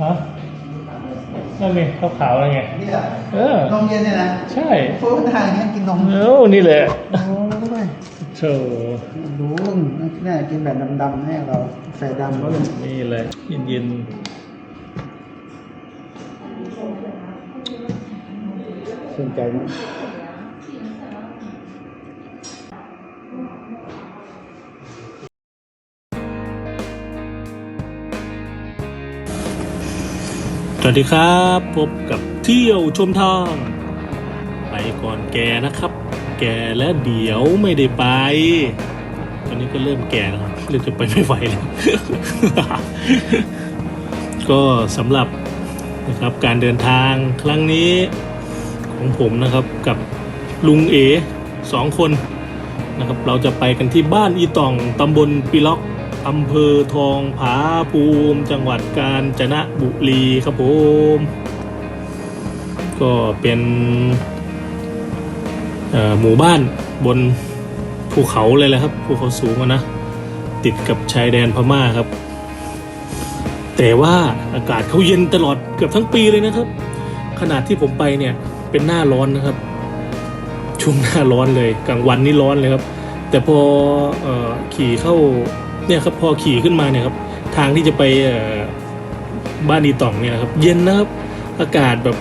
ฮะนั่นนี่ขาวขาวอะไรไงเออโรงเรียนเนี่ยนะ ใช่โฟนทางเนี้ยกินนมเออนี่แหละโอ้ยโชว์รู้นี่กินแบบดำๆให้เราใส่ดำก็นี่แหละเย็นๆสนใจไหม สวัสดีครับพบกับเที่ยวชมทางไปก่อนแกนะครับ แกแล้วเดี๋ยวไม่ได้ไปตอนนี้ก็เริ่มแก่แล้วเริ่มจะไปไม่ไหวแล้วก็สำหรับนะครับการเดินทางครั้งนี้ของผมนะครับกับลุงเอสองคนนะครับ เราจะไปกันที่บ้านอีตองตำบลปีล็อก อำเภอทองผาภูมิ จังหวัดกาญจนบุรีครับผม ก็เป็นหมู่บ้านบนภูเขาเลยแหละครับภูเขาสูงนะ ติดกับชายแดนพม่าครับ แต่ว่าอากาศเขาเย็นตลอดเกือบทั้งปีเลยนะครับ ขนาดที่ผมไปเนี่ยเป็นหน้าร้อนนะครับ ช่วงหน้าร้อนเลยกลางวันนี่ร้อนเลยครับ แต่พอออขี่เข้า เนี่ยครับพอขี่ขึ้นมาเนี่ยครับทางที่จะไปบ้านอีต่องเนี่ยครับ เย็นนะครับ อากาศแบบ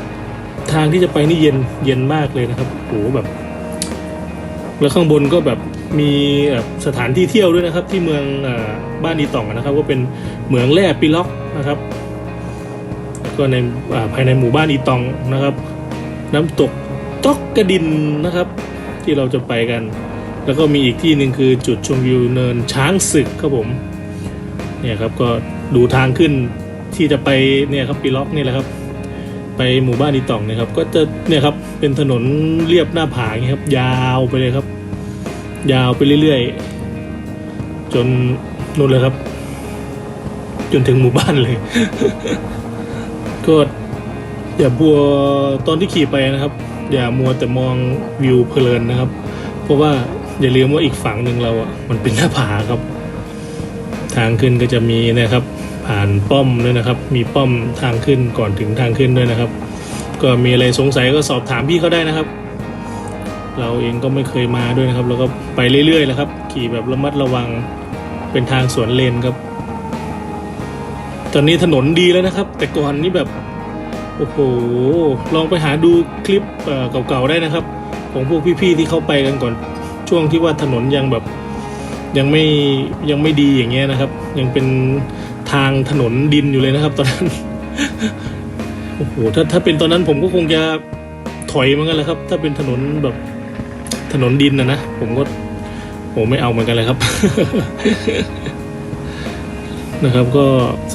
ทางที่จะไปนี่เย็นเย็นมากเลยนะครับโอ้โหแบบ แล้วข้างบนก็แบบมีสถานที่เที่ยวด้วยนะครับ ที่เมืองอบ้านอีต่องนะครับ ก็เป็นเหมืองแร่ปิล็อกนะครับก็ในาภายในหมู่บ้านอีตองนะครับ น้ำตกจอกกระดินนะครับ ที่เราจะไปกัน แล้วก็มีอีกที่หนึ่งคือจุดชมวิวเนินช้างศึกครับผมเนี่ยครับก็ดูทางขึ้นที่จะไปเนี่ยครับปีล็อกนี่แหละครับ ไปหมู่บ้านอีตองนี่ยครับ ก็จะเนี่ยครับเป็นถนนเรียบหน้าผาอย่างนี้ครับ ยาวไปเลยครับ ยาวไปเรื่อยๆ จนนู่นเลยครับ จนถึงหมู่บ้านเลย ก็อย่าบัวตอนที่ขี่ไปนะครับ อย่ามัวแต่มองวิวเพลินนะครับ เพราะว่า อย่าลืมว่าอีกฝั่งหนึ่งเราอะมันเป็นหน้าผาครับ ทางขึ้นก็จะมีนะครับ ผ่านป้อมด้วยนะครับ มีป้อมทางขึ้นก่อนถึงทางขึ้นด้วยนะครับ ก็มีอะไรสงสัยก็สอบถามพี่เขาได้นะครับ เราเองก็ไม่เคยมาด้วยนะครับเราก็ไปเรื่อยๆแหละครับ ขี่แบบระมัดระวังเป็นทางสวนเลนครับ ตอนนี้ถนนดีแล้วนะครับ แต่ก่อนนี่แบบโอ้โห ลองไปหาดูคลิปเอ่อเก่าๆได้นะครับ ของพวกพี่ๆที่เข้าไปกันก่อน ช่วงที่ว่าถนนยังแบบยังไม่ยังไม่ดีอย่างเงี้ยนะครับ ยังเป็นทางถนนดินอยู่เลยนะครับ ตอนนั้นโอ้โหถ้าถ้าเป็นตอนนั้นผมก็คงจะถอยเหมือนกันแหละครับ ถ้าเป็นถนนแบบถนนดินนะนะผมก็ผมไม่เอาเหมือนกันเลยครับ นะครับ ก็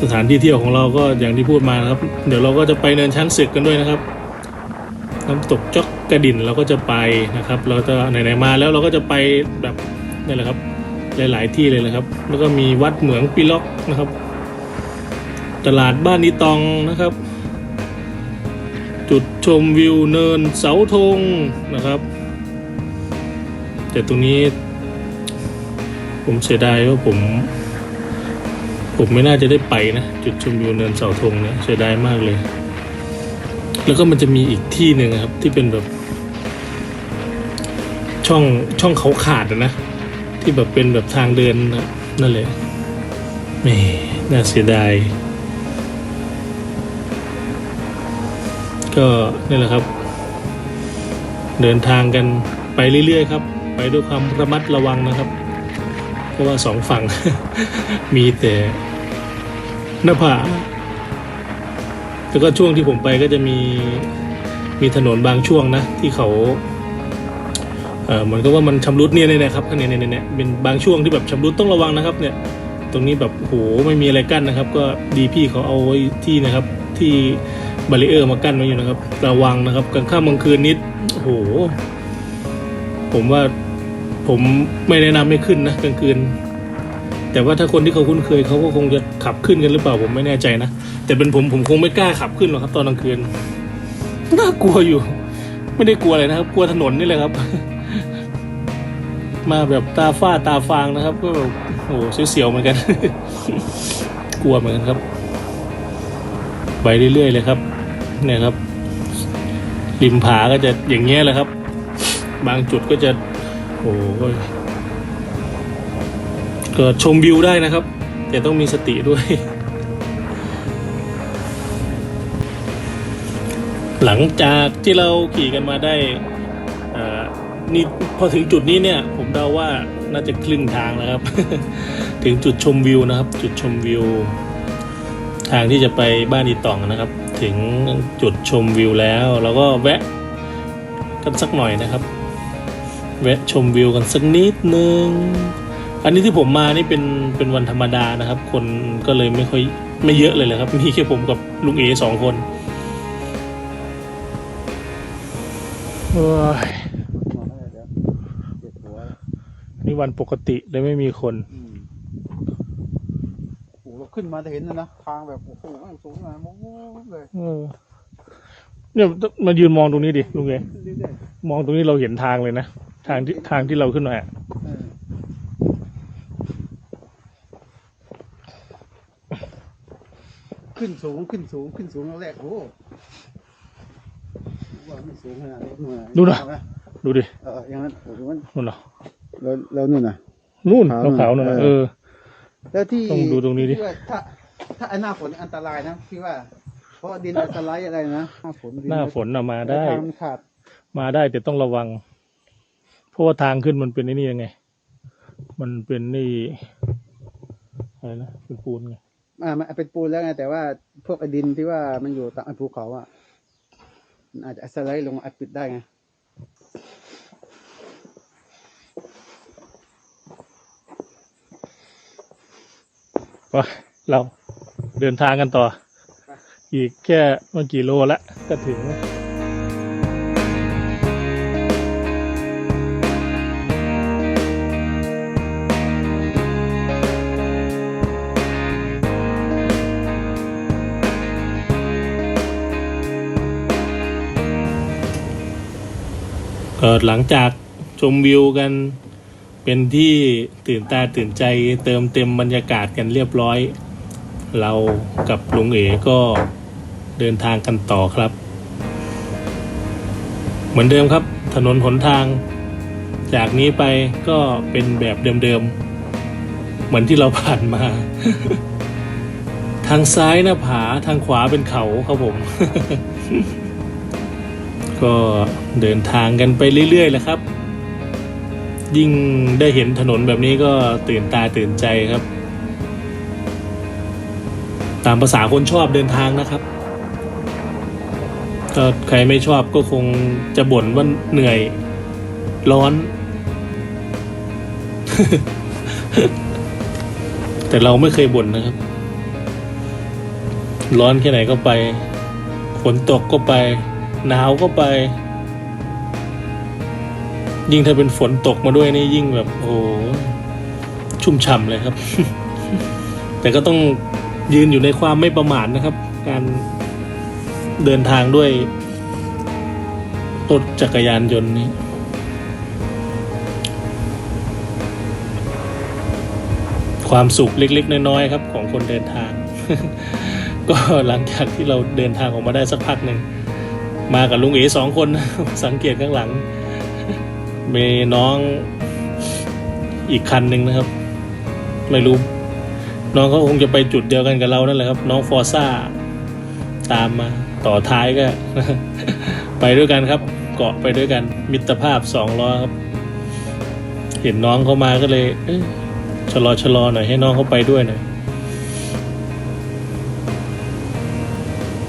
สถานที่เที่ยวของเราก็อย่างที่พูดมานะครับ เดี๋ยวเราก็จะไปเนินช้างศึกกันด้วยนะครับ น้ำตกจอกกระดินเราก็จะไปนะครับ เราจะไหนๆมาแล้วเราก็จะไปแบบนี่แหละครับ หลายๆที่เลยนะครับ แล้วก็มีวัดเหมืองปีล็อกนะครับ ตลาดบ้านอีตองนะครับ จุดชมวิวเนินเสาธงนะครับ แต่ตรงนี้ ผมเสียดายว่าผม ผมไม่น่าจะได้ไปนะ จุดชมวิวเนินเสาธงเนี่ยเสียดายมากเลย แล้วก็มันจะมีอีกที่หนึ่งครับ ที่เป็นแบบ ช่องช่องเขาขาดนะ ที่แบบเป็นแบบทางเดินนะนั่นแหละแหม่น่าเสียดาย ก็นี่แหละครับ เดินทางกันไปเรื่อยๆครับ ไปด้วยความระมัดระวังนะครับ เพราะว่าสองฝั่งมีแต่หน้าผา แล้วก็ช่วงที่ผมไปก็จะมีมีถนนบางช่วงนะ ที่เขาเออเหมือนกับว่ามันชำรุดเนี่ยเนี่ยนะครับเนี่ยเนี่ยเนี่ยเป็นบางช่วงที่แบบชำรุดต้องระวังนะครับเนี่ย ตรงนี้แบบโหไม่มีอะไรกั้นนะครับ ก็ดีพี่เขาเอาไว้ที่นะครับที่บาริเออร์มากั้นไว้อยู่นะครับ ระวังนะครับกลางค่ำกลางคืนนิดโห ผมว่าผมไม่แนะนำไม่ขึ้นนะกลางคืน แต่ว่าถ้าคนที่เขาคุ้นเคยเขาก็คงจะขับขึ้นกันหรือเปล่าผมไม่แน่ใจนะ แต่เป็นผมผมคงไม่กล้าขับขึ้นหรอกครับ ตอนกลางคืนน่ากลัวอยู่ ไม่ได้กลัวอะไรนะครับ กลัวถนนนี่แหละครับ มาแบบตาฝ้าตาฟางนะครับ ก็แบบโอ้เสียวๆเหมือนกัน กลัวเหมือนกันครับ ไปเรื่อยๆเลยครับ เนี่ยครับริมผาก็จะอย่างเงี้ยแหละครับ บางจุดก็จะโอ้โหก็ชมวิวได้นะครับ แต่ต้องมีสติด้วย หลังจากที่เราขี่กันมาได้นี่พอถึงจุดนี้เนี่ย ผมเดาว่าน่าจะครึ่งทางแล้วครับ ถึงจุดชมวิวนะครับ จุดชมวิว ทางที่จะไปบ้านอีตองนะครับ ถึงจุดชมวิวแล้วเราก็แวะกันสักหน่อยนะครับ แวะชมวิวกันสักนิดนึงอันนี้ที่ผมมานี่เป็นเป็นวันธรรมดานะครับ คนก็เลยไม่ค่อยไม่เยอะเลยเลยครับมีแค่ผมกับลุงเอสองคน โอ้ยมาแล้วเดี๋ยวเจ็บหัวแล้วนี่วันปกติเลยไม่มีคน อืมโอ้โหเราขึ้นมาจะเห็นนะนะทางแบบโอ้โหแม่งสูงมากมองเลยเออ เนี่ยมายืนมองตรงนี้ดิลุงเอขึ้นเรื่อยมองตรงนี้เราเห็นทางเลยนะ ทางที่ทางที่เราขึ้นมาอะๆเออขึ้นสูงขึ้นสูงขึ้นสูงแล้วแรกโอ้โห ว่าไม่สูงขนาดนี้นู่นน่ะดูนะเอาไหมดูดิเอออย่างนั้นโอ้โหมันนู่นเหรอแล้วแล้วนู่นน่ะ นู่นขาวขาวๆนั่นนะเออเออ แล้วที่ต้องดูตรงนี้ดิ ที่ว่าถ้าถ้าไอ้หน้าฝนอันตรายนะพี่ว่า เพราะดินอันตรายอะไรนะหน้าฝนดิหน้าฝนน่ะมาได้ทางมันขาดมาได้แต่ต้องระวัง เพราะว่าทางขึ้นมันเป็นไอ้นี่ยังไง มันเป็นนี่อะไรนะเป็นปูนไง อ่ามันเป็นปูนแล้วไงแต่ว่าพวกไอ้ดินที่ว่ามันอยู่ตามภูเขาอะมัน อาจจะสไลด์ลงอัดปิดได้ไงไปเราเดินทางกันต่อ อีกแค่ไม่กี่โลละก็ถึง หลังจากชมวิวกัน เป็นที่ตื่นตาตื่นใจเติมเต็มบรรยากาศกันเรียบร้อย เรากับลุงเอ๋ก็เดินทางกันต่อครับ เหมือนเดิมครับ ถนนหนทาง จากนี้ไปก็เป็นแบบเดิมๆ เหมือนที่เราผ่านมา ทางซ้ายหน้าผาทางขวาเป็นเขาครับผม ก็เดินทางกันไปเรื่อยๆแหละครับ ยิ่งได้เห็นถนนแบบนี้ก็ตื่นตาตื่นใจครับ ตามภาษาคนชอบเดินทางนะครับก็ใครไม่ชอบก็คงจะบ่นว่าเหนื่อยร้อน แต่เราไม่เคยบ่นนะครับ ร้อนแค่ไหนก็ไปฝนตกก็ไป หนาวก็ไป ยิ่งถ้าเป็นฝนตกมาด้วยนี่ยิ่งแบบโอ้ชุ่มฉ่ำเลยครับ แต่ก็ต้องยืนอยู่ในความไม่ประมาทนะครับ การเดินทางด้วยรถจักรยานยนต์นี้ความสุขเล็ก ๆ น้อยๆครับ ของคนเดินทาง ก็หลังจากที่เราเดินทางออกมาได้สักพักหนึ่ง มากับลุงเอ๋สองคน สังเกตข้างหลัง มีน้องอีกคันหนึ่งนะครับ ไม่รู้ น้องเขาคงจะไปจุดเดียวกันกับเรานั่นแหละครับ น้องฟอร์ซ่า ตามมาต่อท้ายก็ ไปด้วยกันครับ เกาะไปด้วยกัน มิตรภาพสองล้อครับ เห็นน้องเขามาก็เลยเอ้ยชะลอชะลอหน่อยให้น้องเขาไปด้วยหน่อย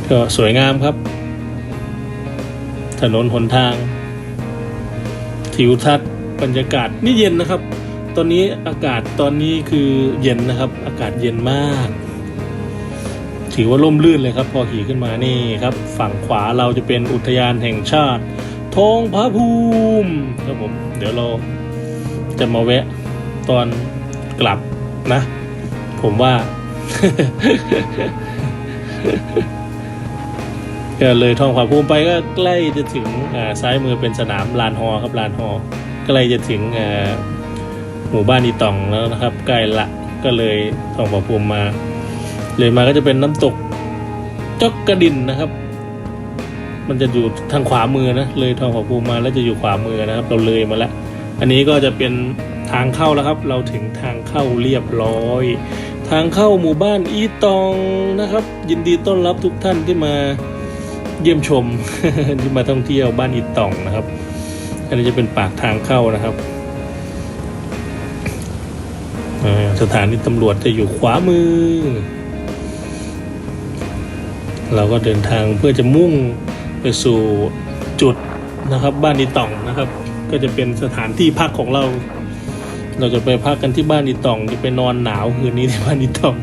ก็สวยงามครับ ถนนหนทาง ทิวทัศน์บรรยากาศนี่เย็นนะครับ ตอนนี้อากาศตอนนี้คือเย็นนะครับ อากาศเย็นมาก ถือว่าร่มรื่นเลยครับ พอขี่ขึ้นมานี่ครับ ฝั่งขวาเราจะเป็นอุทยานแห่งชาติทองพระภูมิครับผมเดี๋ยวเราจะมาแวะตอนกลับนะ ผมว่า ก็เลยท้องผาภูมิไปก็ใกล้จะถึงซ้ายมือเป็นสนามลานฮอครับลานฮอใกล้จะถึงหมู่บ้านอีตองแล้วนะครับ ใกล้ละก็เลยท้องผาภูมิมา เลยมาก็จะเป็นน้ำตกจอกกระดินนะครับ มันจะอยู่ทางขวามือนะเลยทองผาภูมิมาแล้วจะอยู่ขวามือนะครับ เราเลยมาแล้วอันนี้ก็จะเป็นทางเข้าแล้วครับ เราถึงทางเข้าเรียบร้อย ทางเข้าหมู่บ้านอีตองนะครับ ยินดีต้อนรับทุกท่านที่มา เยี่ยมชมที่มาท่องเที่ยวบ้านอีตองนะครับ อันนี้จะเป็นปากทางเข้านะครับสถานีตำรวจจะอยู่ขวามือ เราก็เดินทางเพื่อจะมุ่งไปสู่จุดนะครับ บ้านอีตองนะครับ ก็จะเป็นสถานที่พักของเรา เราจะไปพักกันที่บ้านอีตองจะไปนอนหนาวคืนนี้ที่บ้านอีตอง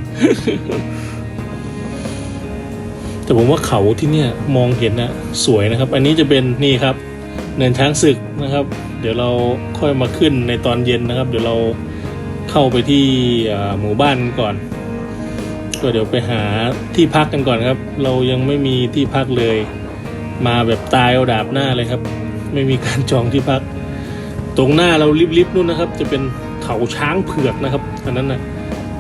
แต่ผมว่าเขาที่เนี่ยมองเห็นนะสวยนะครับ อันนี้จะเป็นนี่ครับ เนินช้างศึกนะครับ เดี๋ยวเราค่อยมาขึ้นในตอนเย็นนะครับ เดี๋ยวเราเข้าไปที่หมู่บ้านก่อน ก็เดี๋ยวไปหาที่พักกันก่อนครับ เรายังไม่มีที่พักเลย มาแบบตายเอาดาบหน้าเลยครับ ไม่มีการจองที่พัก ตรงหน้าเราลิบๆนู่นนะครับ จะเป็นเขาช้างเผือกนะครับอันนั้นนะ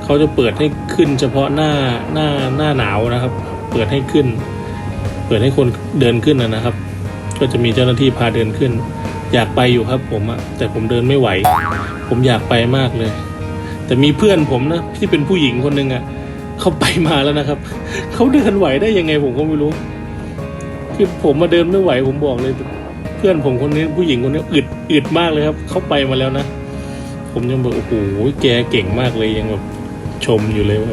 เขาจะเปิดให้ขึ้นเฉพาะหน้าหน้าหน้าหนาวนะครับ เปิดให้ขึ้น เปิดให้คนเดินขึ้นนะครับ ก็จะมีเจ้าหน้าที่พาเดินขึ้น อยากไปอยู่ครับผมอะแต่ผมเดินไม่ไหว ผมอยากไปมากเลย แต่มีเพื่อนผมนะที่เป็นผู้หญิงคนหนึ่งอะเขาไปมาแล้วนะครับเขาเดินไหวได้ยังไงผมก็ไม่รู้ คือผมมาเดินไม่ไหวผมบอกเลย เพื่อนผมคนนี้ผู้หญิงคนนี้อึดอึดมากเลยครับเขาไปมาแล้วนะผมยังแบบโอ้โหแกเก่งมากเลยยังแบบชมอยู่เลยว่า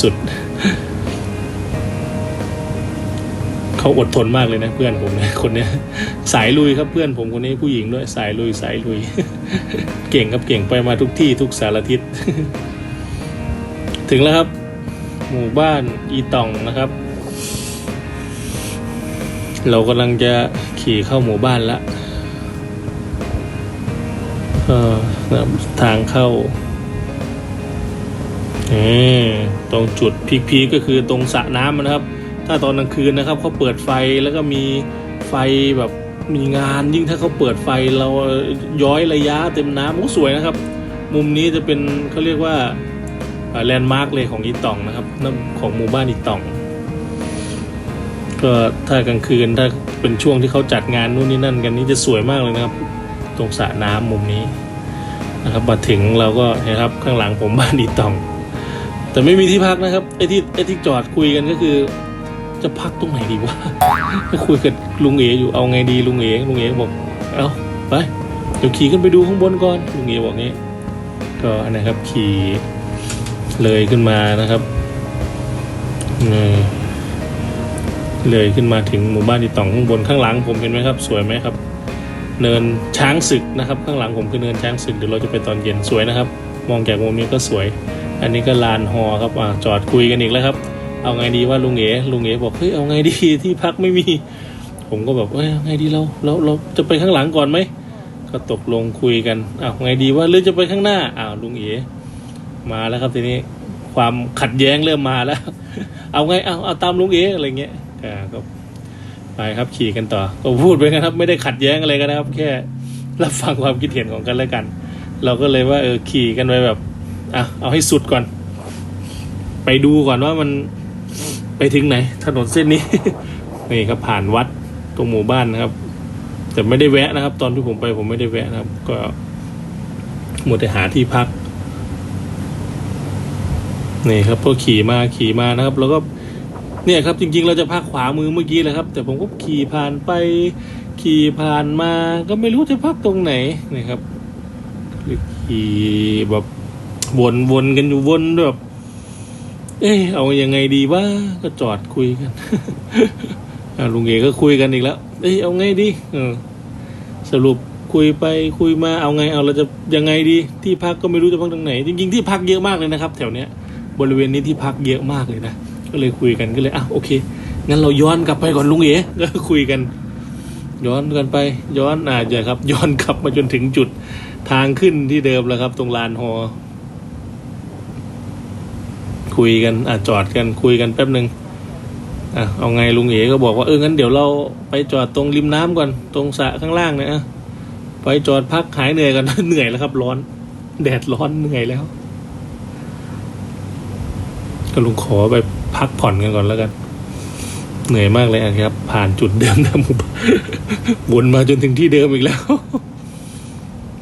สุดๆ เขาอดทนมากเลยนะเพื่อนผมนะคนเนี้ยสายลุยครับเพื่อนผมคนนี้ผู้หญิงด้วยสายลุยสายลุย เก่งครับเก่งไปมาทุกที่ทุกสารทิศ ถึงแล้วครับ หมู่บ้านอีตองนะครับ เรากำลังจะขี่เข้าหมู่บ้านละเออทางเข้าตรงจุดพีคๆก็คือตรงสระน้ำนะครับ ถ้าตอนกลางคืนนะครับเขาเปิดไฟแล้วก็มีไฟแบบมีงานยิ่งถ้าเขาเปิดไฟเราย้อยระยะเต็มน้ำโอ้สวยนะครับ มุมนี้จะเป็นเขาเรียกว่าแลนด์มาร์กเลยของอีตองนะครับของหมู่บ้านอีตองก็ถ้ากลางคืนถ้าเป็นช่วงที่เขาจัดงานนู่นนี่นั่นกันนี่จะสวยมากเลยนะครับ ตรงสระน้ำมุมนี้นะครับมาถึงเราก็เห็นครับข้างหลังผมบ้านอีตอง แต่ไม่มีที่พักนะครับไอ้ที่ไอ้ที่จอดคุยกันก็คือ จะพักตรงไหนดีวะก็คุยกับลุงเออยู่เอาไงดีลุงเอลุงเอบอก เอาไปเดี๋ยวขี่ขึ้นไปดูข้างบนก่อนลุงเอบอกงี้ ก็นะครับขี่เลยขึ้นมานะครับเลยขึ้นมาถึงหมู่บ้านอีตองข้างบนข้างหลังผมเห็นไหมครับ สวยไหมครับ เนินช้างศึกนะครับ ข้างหลังผมคือเนินช้างศึกเดี๋ยวเราจะไปตอนเย็นสวยนะครับ มองจากมุมนี้ก็สวย อันนี้ก็ลานฮอครับอจอดคุยกันอีกแล้วครับ เอาไงดีว่าลุงเอ๋ลุงเอ๋บอกเฮ้ยเอาไงดีที่พักไม่มี ผมก็แบบเอ้ยเอาไงดีเราเราเราจะไปข้างหลังก่อนไหมก็ตกลงคุยกันอ้าวไงดีว่าหรือจะไปข้างหน้าอ้าวลุงเอ๋มาแล้วครับทีนี้ความขัดแย้งเริ่มมาแล้ว เอาไงเอาเอาตามลุงเอ๋อะไรเงี้ยอ่าก็ไปครับขี่กันต่อก็พูดไปนะครับ ไม่ได้ขัดแย้งอะไรกันนะครับ แค่รับฟังความคิดเห็นของกันและกัน เราก็เลยว่าเออขี่กันไปแบบอะเอาให้สุดก่อน ไปดูก่อนว่ามัน ไปถึงไหน ถนนเส้นนี้ นี่ครับผ่านวัดตรงหมู่บ้านนะครับ แต่ไม่ได้แวะนะครับ ตอนที่ผมไปผมไม่ได้แวะนะครับ ก็หมดแต่หาที่พักนี่ครับพอขี่มาขี่มานะครับ แล้วก็เนี่ยครับ จริง ๆ เราจะพักขวามือเมื่อกี้แหละครับ แต่ผมก็ขี่ผ่านไป ขี่ผ่านมา ก็ไม่รู้จะพักตรงไหนนะครับขี่แบบวนวนกันอยู่วนแบบ เอ๊ะเอายังไงดีว่าก็จอดคุยกัน ลุงเอกก็คุยกันอีกแล้ว เอ้ยเอาไงดีเออสรุปคุยไปคุยมาเอาไงเอาเราจะยังไงดีที่พักก็ไม่รู้จะพักตรงไหน จริงๆที่พักเยอะมากเลยนะครับ แถวเนี้ยบริเวณนี้ที่พักเยอะมากเลยนะก็เลยคุยกันก็เลยอะโอเคงั้นเราย้อนกลับไปก่อนลุงเอ๋ก็คุยกัน ย้อนกันไป ย้อนอ่าอย่าครับ ย้อนกลับมาจนถึงจุดทางขึ้นที่เดิมแล้วครับ ตรงลานฮอ คุยกันอะจอดกันคุยกันแป๊บหนึ่งอะเอาไงลุงเอ๋ก็บอกว่าเอองั้นเดี๋ยวเราไปจอดตรงริมน้ำก่อนตรงสระข้างล่างเนี่ยไปจอดพักหายเหนื่อยกันเหนื่อยแล้วครับ ร้อน แดดร้อนเหนื่อยแล้ว ก็ลุงขอไปพักผ่อนกันก่อนแล้วกัน เหนื่อยมากเลยครับ ผ่านจุดเดิมนะมูวนมาจนถึงที่เดิมอีกแล้ว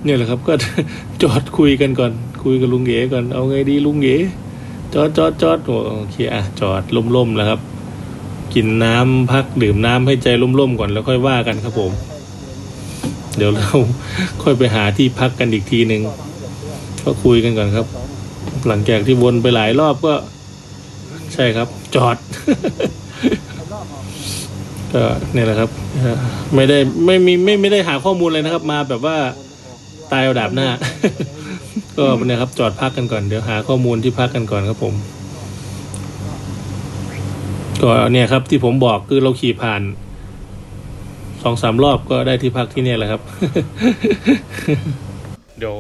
เนี่ยแหละครับ ก็จอดคุยกันก่อน คุยกับลุงเก๋ก่อนเอาไงดีลุงเก๋ จอดจอดจอดโอเคอะจอดล่มๆแล้วครับ กินน้ำพักดื่มน้ำให้ใจล่มๆก่อนแล้วค่อยว่ากันครับผม เดี๋ยวเราค่อยไปหาที่พักกันอีกทีหนึ่งก็คุยกันก่อนครับ หลังจากที่วนไปหลายรอบก็ ใช่ครับ จอดก็เนี่ยแหละครับไม่ได้ไม่มีไม่ไม่ได้หาข้อมูลเลยนะครับ มาแบบว่าตายเอาดาบหน้า ก็เนี่ยครับจอดพักกันก่อนเดี๋ยวหาข้อมูลที่พักกันก่อนครับผมก็เนี่ยครับที่ผมบอกคือเราขี่ผ่านสองสามรอบก็ได้ที่พักที่เนี่ยแหละครับ เดี๋ยว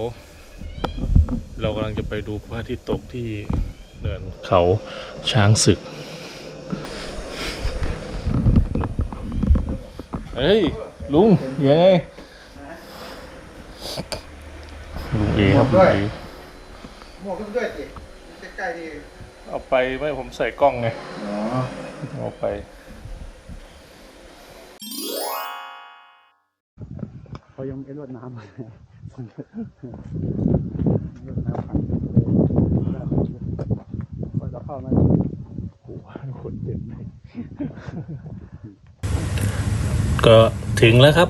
เรากำลังจะไปดูพระอาทิตย์ตกที่เนินเขาช้างศึก เฮ้ย ลุงยังไง ลุงเอครับลุงเอหมวกด้วยสิใกล้ๆนี่เอาไปไม่ผมใส่กล้องไงอ๋อเอาไป เขายังไม่รดน้ำเลยรดน้ำผ่านก็จะเข้ามาโอ้โหคนเต็มเลยก็ถึงแล้วครับ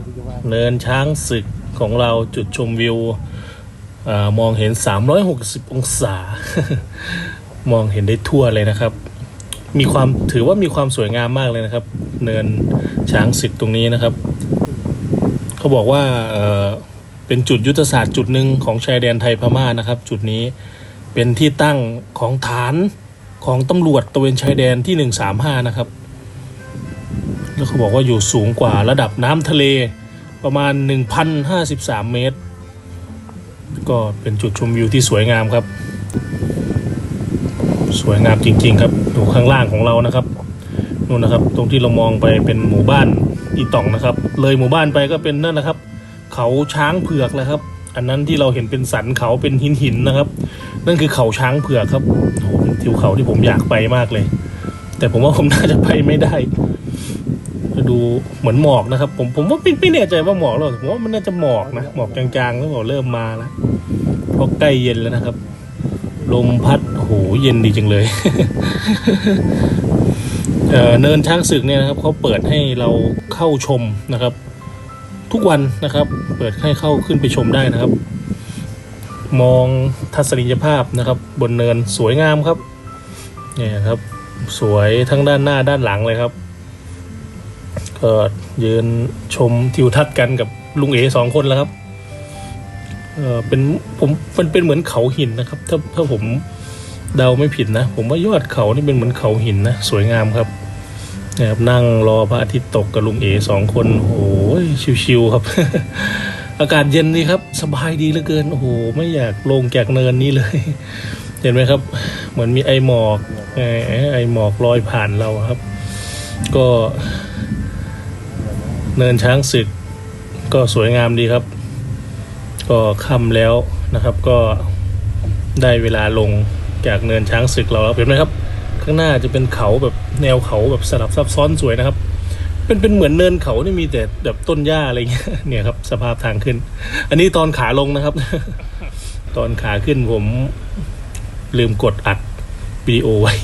เนินช้างศึกของเราจุดชมวิวอา มองเห็น 360 องศา มองเห็นได้ทั่วเลยนะครับ มีความถือว่ามีความสวยงามมากเลยนะครับ เนินช้างศึกตรงนี้นะครับ เขาบอกว่าเป็นจุดยุทธศาสตร์จุดหนึ่งของชายแดนไทยพม่านะครับ จุดนี้เป็นที่ตั้งของฐานของตำรวจตระเวนชายแดนที่ 135 นะครับ แล้วเขาบอกว่าอยู่สูงกว่าระดับน้ำทะเลประมาณ 1,053 เมตร ก็เป็นจุดชมวิวที่สวยงามครับ สวยงามจริง ๆ ครับดูข้างล่างของเรานะครับนู่นนะครับ ตรงที่เรามองไปเป็นหมู่บ้านอีต่องนะครับ เลยหมู่บ้านไปก็เป็นนั่นนะครับ เขาช้างเผือกนะครับ อันนั้นที่เราเห็นเป็นสันเขาเป็นหินหินนะครับ นั่นคือเขาช้างเผือกครับโอ้โหเป็นทิวเขาที่ผมอยากไปมากเลย แต่ผมว่าผมน่าจะไปไม่ได้ ดูเหมือนหมอกนะครับ ผมผมว่าไม่ไม่แน่ใจว่าหมอกหรอกผมว่ามันน่าจะหมอกนะหมอกจางๆแล้วบอกเริ่มมาแล้วเพราะใกล้เย็นแล้วนะครับ ลมพัดโหเย็นดีจังเลยเเนินช้างศึกเนี่ยนะครับเขาเปิดให้เราเข้าชมนะครับ ทุกวันนะครับ เปิดให้เข้าขึ้นไปชมได้นะครับ มองทัศนียภาพนะครับ บนเนินสวยงามครับเนี่ยครับ สวยทั้งด้านหน้าด้านหลังเลยครับ ก็ยืนชมทิวทัศน์กันกับลุงเอสองคนแล้วครับเออเป็นผมมันเป็นเหมือนเขาหินนะครับ ถ้าถ้าผมเดาไม่ผิดนะ ผมว่ายอดเขานี่เป็นเหมือนเขาหินนะสวยงามครับนะครับนั่งรอพระอาทิตย์ตกกับลุงเอสองคนโอ้โหชิวๆครับ อากาศเย็นดีครับ สบายดีเหลือเกินโอ้โหไม่อยากลงจากเนินนี้เลย เห็นไหมครับ เหมือนมีไอหมอกไอไอหมอกลอยผ่านเราครับ ก็ เนินช้างศึก ก็สวยงามดีครับ ก็ค่ำแล้วนะครับ ก็ได้เวลาลงจากเนินช้างศึกเราแล้วเห็นไหมครับ ข้างหน้าจะเป็นเขาแบบแนวเขาแบบสลับซับซ้อนสวยนะครับ เป็นเป็นเหมือนเนินเขาที่มีแต่แบบต้นหญ้าอะไรเงี้ยเนี่ยครับสภาพทางขึ้น อันนี้ตอนขาลงนะครับ ตอนขาขึ้นผมลืมกดอัดวิดีโอไว้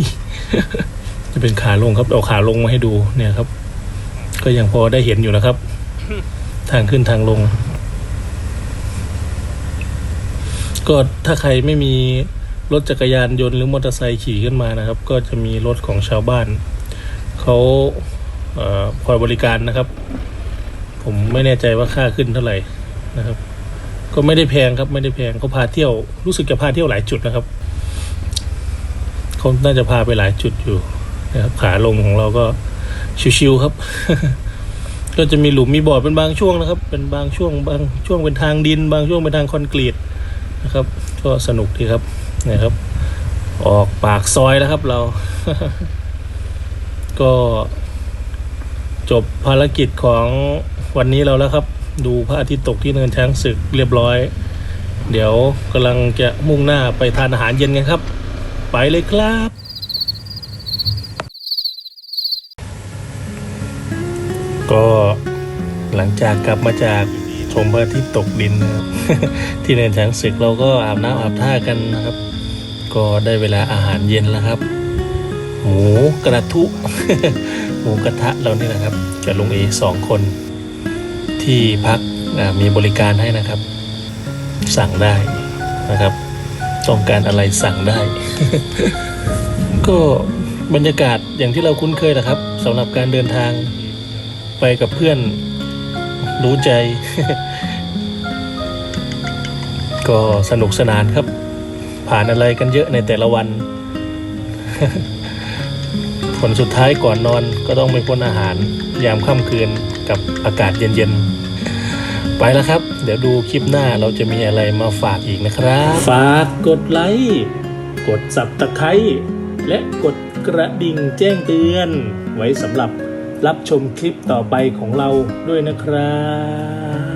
จะเป็นขาลงครับเอาขาลงมาให้ดูเนี่ยครับ ก็ยังพอได้เห็นอยู่นะครับ ทางขึ้นทางลง ก็ถ้าใครไม่มีรถจักรยานยนต์หรือมอเตอร์ไซค์ขี่ขึ้นมานะครับ ก็จะมีรถของชาวบ้านเขาเออคอยบริการนะครับ ผมไม่แน่ใจว่าค่าขึ้นเท่าไหร่นะครับ ก็ไม่ได้แพงครับไม่ได้แพงเขาพาเที่ยวรู้สึกจะพาเที่ยวหลายจุดนะครับเขาน่าจะพาไปหลายจุดอยู่นะครับขาลงของเราก็ ชิวๆครับ ก็จะมีหลุมมีบ่อเป็นบางช่วงนะครับ เป็นบางช่วงบางช่วงเป็นทางดิน บางช่วงเป็นทางคอนกรีตนะครับ ก็สนุกดีครับนะครับ ออกปากซอยแล้วครับเรา ก็จบภารกิจของวันนี้เราแล้วครับ ดูพระอาทิตย์ตกที่เนินช้างศึกเรียบร้อย เดี๋ยวกำลังจะมุ่งหน้าไปทานอาหารเย็นกันครับ ไปเลยครับ ก็หลังจากกลับมาจากชมพระอาทิตย์ตกดินนะครับ ที่เนินช้างศึกเราก็อาบน้ำอาบท่ากันนะครับ ก็ได้เวลาอาหารเย็นแล้วครับหมูกระทุ หมูกระทะเรานี่นะครับกับลุงเอสองคน ที่พักมีบริการให้นะครับ สั่งได้นะครับ ต้องการอะไรสั่งได้ ก็บรรยากาศอย่างที่เราคุ้นเคยแหละครับสำหรับการเดินทาง ไปกับเพื่อน รู้ใจ ก็สนุกสนานครับ ผ่านอะไรกันเยอะในแต่ละวัน ผลสุดท้ายก่อนนอนก็ต้องไม่พ้นอาหาร ยามค่ำคืนกับอากาศเย็นๆ ไปแล้วครับ เดี๋ยวดูคลิปหน้าเราจะมีอะไรมาฝากอีกนะครับ ฝากกดไลค์กดสับตะไคร้และกดกระดิ่งแจ้งเตือน ไว้สำหรับ รับชมคลิปต่อไปของเราด้วยนะครับ